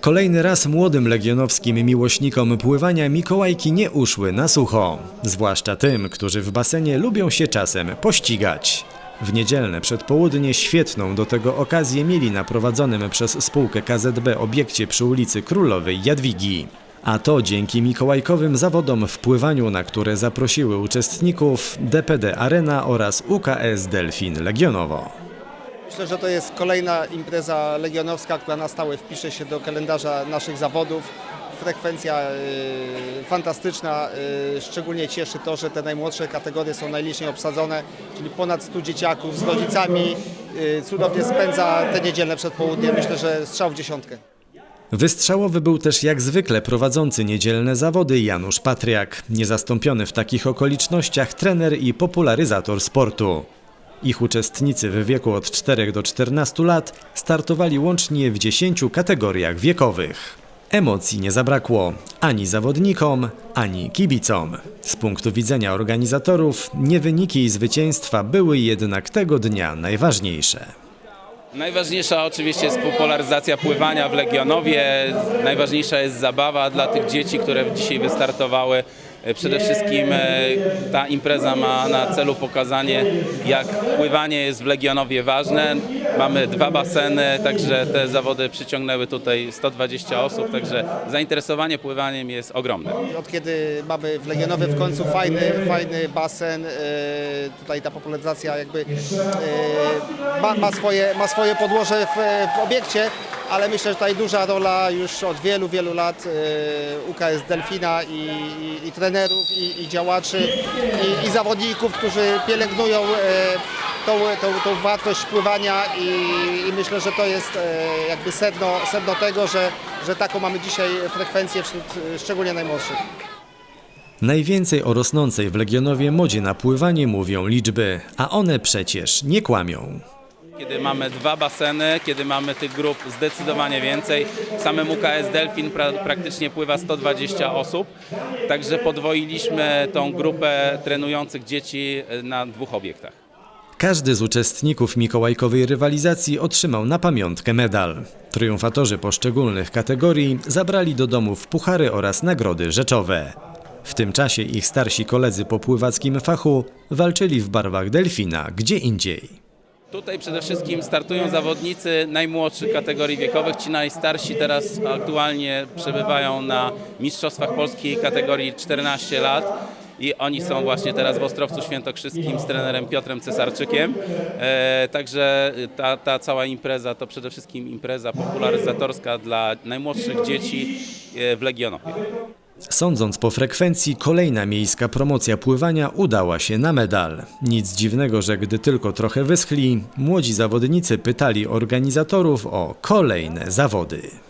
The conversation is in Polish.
Kolejny raz młodym legionowskim miłośnikom pływania Mikołajki nie uszły na sucho. Zwłaszcza tym, którzy w basenie lubią się czasem pościgać. W niedzielne przedpołudnie świetną do tego okazję mieli na prowadzonym przez spółkę KZB obiekcie przy ulicy Królowej Jadwigi. A to dzięki mikołajkowym zawodom w pływaniu, na które zaprosiły uczestników DPD Arena oraz UKS Delfin Legionowo. Myślę, że to jest kolejna impreza legionowska, która na stałe wpisze się do kalendarza naszych zawodów. Frekwencja y, fantastyczna, y, szczególnie cieszy to, że te najmłodsze kategorie są najliczniej obsadzone, czyli ponad 100 dzieciaków z rodzicami. Y, cudownie spędza te niedzielne przedpołudnie, myślę, że strzał w dziesiątkę. Wystrzałowy był też jak zwykle prowadzący niedzielne zawody Janusz Patriak, niezastąpiony w takich okolicznościach trener i popularyzator sportu. Ich uczestnicy w wieku od 4 do 14 lat startowali łącznie w 10 kategoriach wiekowych. Emocji nie zabrakło ani zawodnikom, ani kibicom. Z punktu widzenia organizatorów, nie wyniki i zwycięstwa były jednak tego dnia najważniejsze. Najważniejsza oczywiście jest popularyzacja pływania w Legionowie. Najważniejsza jest zabawa dla tych dzieci, które dzisiaj wystartowały. E, Przede wszystkim e, ta impreza ma na celu pokazanie, jak pływanie jest w Legionowie ważne. Mamy dwa baseny, także te zawody przyciągnęły tutaj 120 osób, także zainteresowanie pływaniem jest ogromne. Od kiedy mamy w Legionowie w końcu fajny, fajny basen, y, tutaj ta popularyzacja jakby ma, ma, swoje, ma swoje podłoże w, w obiekcie, ale myślę, że tutaj duża rola już od wielu, wielu lat y, UKS Delfina i, i, i trenerów, i, i działaczy, i, i zawodników, którzy pielęgnują y, tą, tą, tą wartość pływania i, i myślę, że to jest y, jakby sedno, sedno tego, że, że taką mamy dzisiaj frekwencję wśród szczególnie najmłodszych. Najwięcej o rosnącej w Legionowie modzie na pływanie mówią liczby, a one przecież nie kłamią. Kiedy mamy dwa baseny, kiedy mamy tych grup zdecydowanie więcej. W samym UKS Delfin pra, praktycznie pływa 120 osób, także podwoiliśmy tą grupę trenujących dzieci e, na dwóch obiektach. Każdy z uczestników mikołajkowej rywalizacji otrzymał na pamiątkę medal. Triumfatorzy poszczególnych kategorii zabrali do domów puchary oraz nagrody rzeczowe. W tym czasie ich starsi koledzy po pływackim fachu walczyli w barwach delfina gdzie indziej. Tutaj przede wszystkim startują zawodnicy najmłodszych kategorii wiekowych. Ci najstarsi teraz aktualnie przebywają na Mistrzostwach Polski kategorii 14 lat. I oni są właśnie teraz w Ostrowcu Świętokrzyskim z trenerem Piotrem Cesarczykiem. E, także ta, ta cała impreza to przede wszystkim impreza popularyzatorska dla najmłodszych dzieci e, w Legionowie. Sądząc po frekwencji, kolejna miejska promocja pływania udała się na medal. Nic dziwnego, że gdy tylko trochę wyschli, młodzi zawodnicy pytali organizatorów o kolejne zawody.